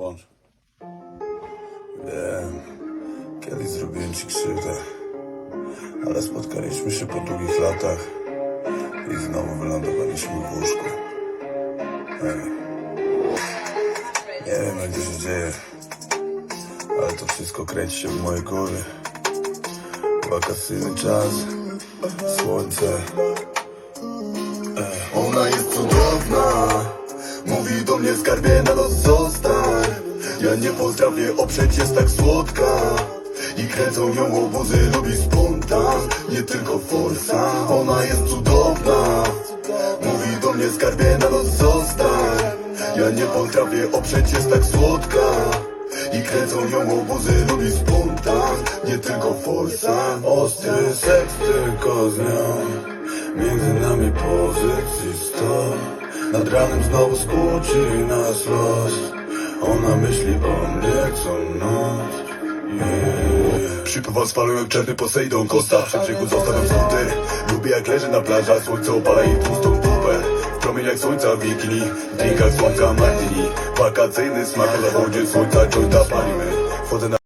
Łącz. Wiem, kiedyś zrobiłem ci krzywdę, ale spotkaliśmy się po długich latach i znowu wylądowaliśmy w łóżku. Ej. Nie wiem, jak to się dzieje, ale to wszystko kręci się w mojej głowie. Wakacyjny czas, słońce. Ej. Ona jest cudowna, mówi do mnie skarbie na los zostań. Ja nie potrafię oprzeć, jest tak słodka. I kręcą ją obozy, lubi spontan. Nie tylko forsa, ona jest cudowna. Mówi do mnie skarbie na los zostań. Ja nie potrafię oprzeć, jest tak słodka. I kręcą ją obozy, lubi spontan. Nie tylko forsa Ostry seks tylko z nią. Między nami pozycji sto. Nad ranem znowu skłóci nas los Ona myśli o mnie co noc. Yeah. Przypływa z falą jak czarny Poseidon Kosta przy brzegu zostawiam smuty Lubię jak leży na plażach Słońce opala jej tłustą dupę W promieniach słońca bikini W drinkach słońca martini Wakacyjny smak na zachodzie słońca Jointa palimy. Wchodzę na